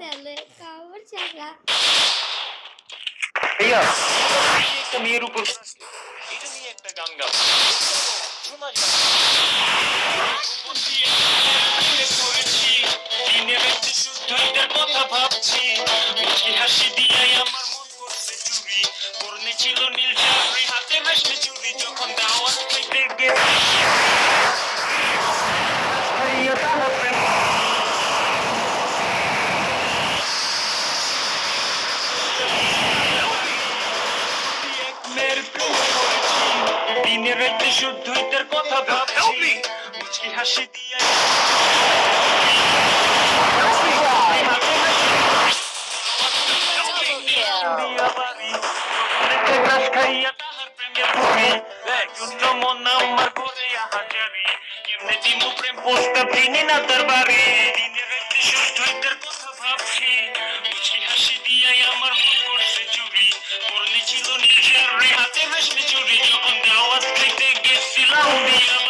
তাহলে কাপড় চাকা ভাইয়া একটা মেয়ের উপর এটা নিয়ে একটা গান গাও। শোনা যায়। দিনের একটি শুদ্ধ এটার কথা ভাবছি। হাসি দিয়াই আমার মন করছে চুরি। পরনে ছিল নীল দিনের রাতে শুদ্ধ কথা ভাবছি। মুচকি হাসি দিয়া খাইয়া তাহার প্রেমে পড়ি জন্য আমার করে হাজারি কেমনে দিমু প্রেম পোস্তা চিনি না তার কথা ভাবছি মুচকি হাসি দিয়াই আমার মন করছে চুরি পড়লে ছিল নিজের হাতে হাসলে চুরি União.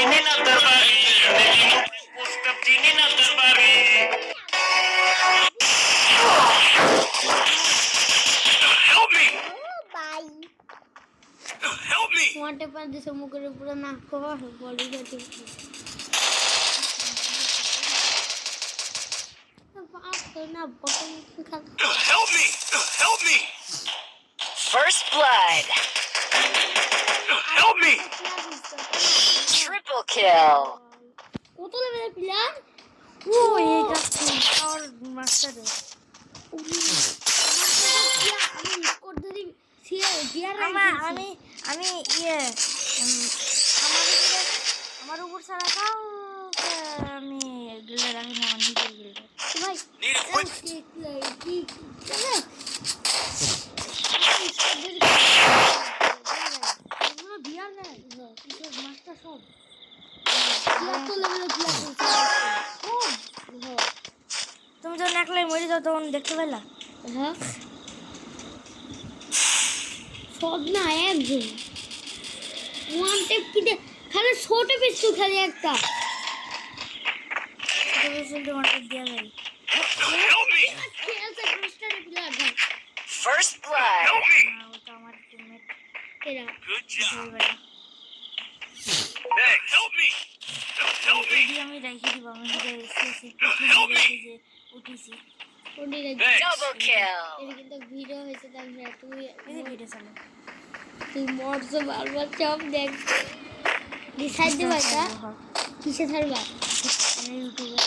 চিনি না তার বাড়ি এমনি দিমু প্রেম প্রস্তাব চিনি না তার বাড়ি Help me! বাই Help me! মোটে পা দিছে মুখের উপরে না কবার বলি গেছে না বটন খাতা Help me! Help me! First blood. Help me! Triple kill. কত লেভেলের প্লেয়ার ও এটা আর মাস্টারে আমি আমি আমি ইয়ে আমার উপরে আমার উপর ছাড়া কাউকে আমি গিল্ডে রাখিনি আমার নিজের গিল্ডে ভাই তখন দেখতে পেলা হ্যাঁ সব না একজন ওয়ান টেপ কিতে খালি ছোট পিস্তু খালি একটা তোমার দেওয়া যায় Help me! খেলছে ক্রিস্টাল প্লেয়ার ভাই First blood. Help me! আমার টিমমেট এরা Good job. বেটা Hey, help me! Help me! আমি রেখে দিব আমি Help me! Double kill. কিন্তু ভিডিও হয়েছে তাই তুই ভিডিও চালু। তুই মরছো বারবার সব দেখ। ডিসাইড দিবা এটা? কিসে ইউটিউবে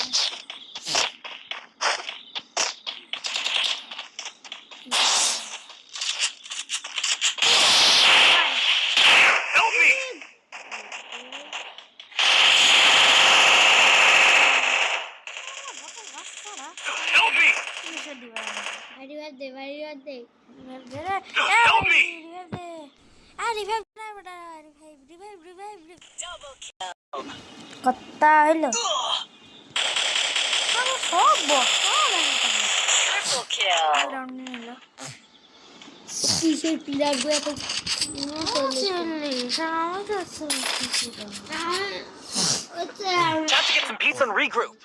Kattalı. Sobo. Şişekler bu yapıp Time to get some pizza and regroup.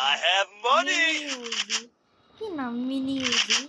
I have money. Yine mini yedi.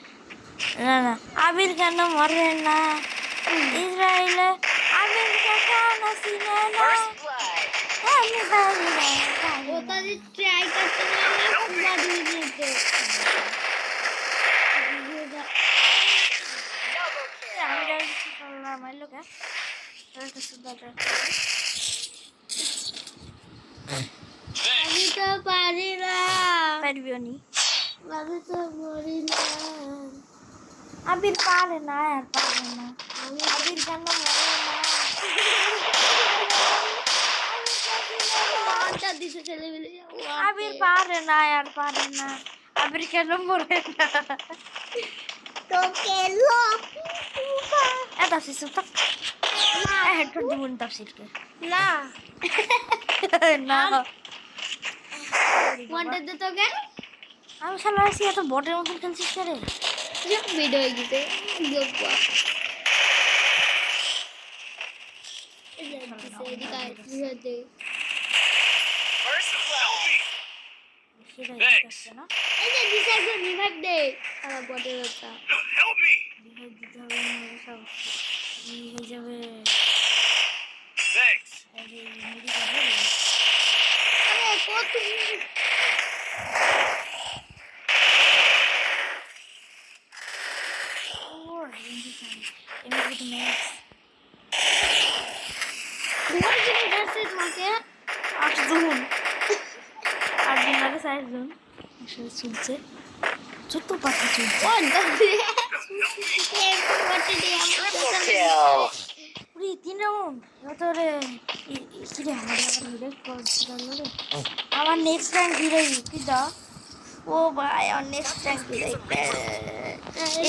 না না আবির কেন মরে না ইসরায়েলে আবিরকে কেন চিনে না. আমি পারি না পারি। ওটা যে ট্রাই করতে গেলে বাড়ি যেত Double আমি করলাম লোকে আমি তো পারি না পারবিও নি আমি তো মরি না আবির পারে না আর পারে না। আবির কেন না। আবির পারে না আর পারে না। আবির কেন মরে না। তোকে লোক এটা শিশু তো হেডফোন দিবুন তাফসিরকে না। না। ওয়ানটা দে তোকে। আমি শালা আছি এত বটের মতন খেলছিস রে? এদিকে First blood. সেটাই Thanks. দিতে না এই যে দিছে একজন রিভাইভ দে আমার বটে ওটা Help me. দিতে দিতে হবে না সব ই হয়ে যাবে Thanks. এই যে মেডিকেল হবে আরে কত ও ইন্ডিকেশন এমনি তো ম্যাক্স তোমার জন্য ধরছে তোমাকে আট জন আট জন লাগে চার জন আসলে চলছে ছোট্ট পাখি চলছে আমার হ্যাঁ এটা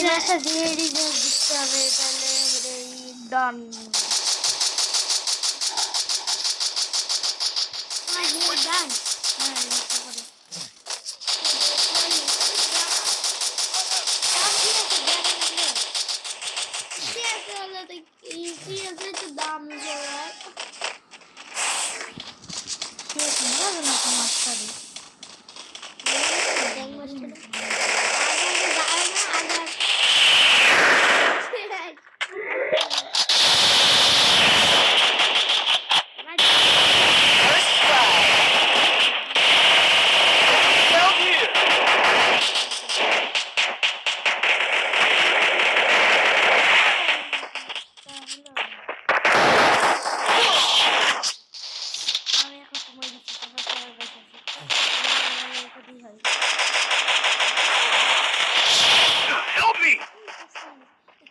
করে সে তোমার না তোমার সাথে First blood. Down here. আমি এখন সময় দিচ্ছি তারপর সবাই বসে আছে হয় Help me.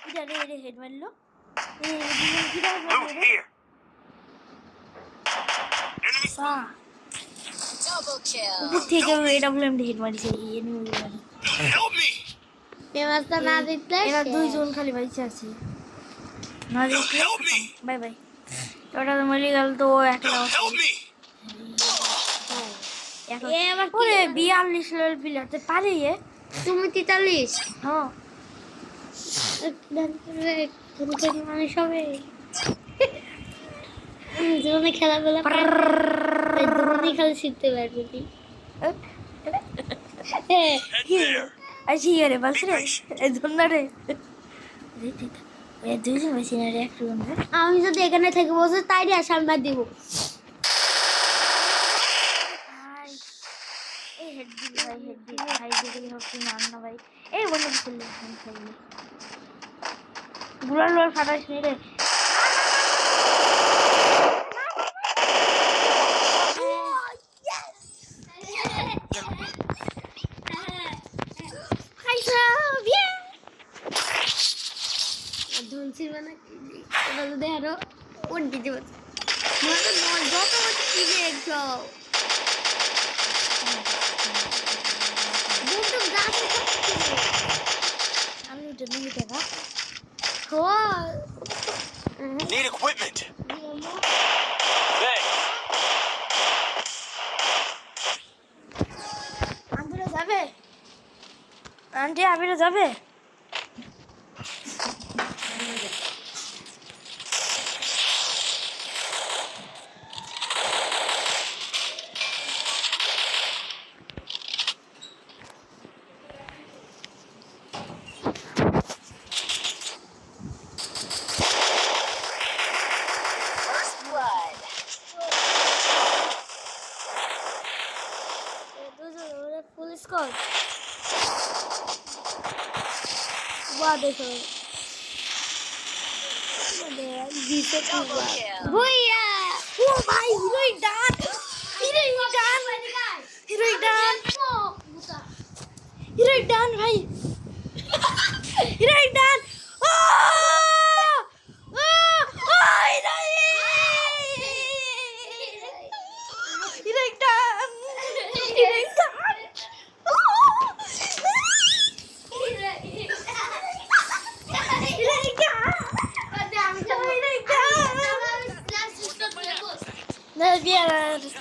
কিরা রে রে হেড মারলো এ দুজন কিরা Loot মারলো রে here. Enemy. সা Double kill. উপর থেকে এডব্লিউএম হেড মারিছে এই. পেমাসটা না দিতে এরা দুইজন খালি বাইচে আছে না দেখলে. বাই বাই ওটা তো মরে গেল তো ও একলা আবার কি ওরে বিয়াল্লিশ লেভেল প্লেয়ারতে পারে এ তুমি তেতাল্লিশ? হ্যাঁ মানুষ হবে জীবনে খেলাধুলা জীবনে খেলা শিখতে পারবে কি Head there. আছি রে বাস রে এ ধন্না রে এ দুইজন বেশি না একটু আমি যদি এখানে থেকে বসে তাই সামনে দিব ভাই এই বন্ধু খেললে ফোন খেললে গুলাল লোয়ার ফাটাইস নি রে ধনসির মানে যদি আরও ওর দিতে পারছে যত বছর কি দেখা খোয়া Need equipment. Thanks. Aunty Abira যাবে First blood. ফুল স্কোর বাহ দেখো জিতে Double kill. ভুইয়া ও ভাই heroine done heroine done heroine done heroine done Nove anos.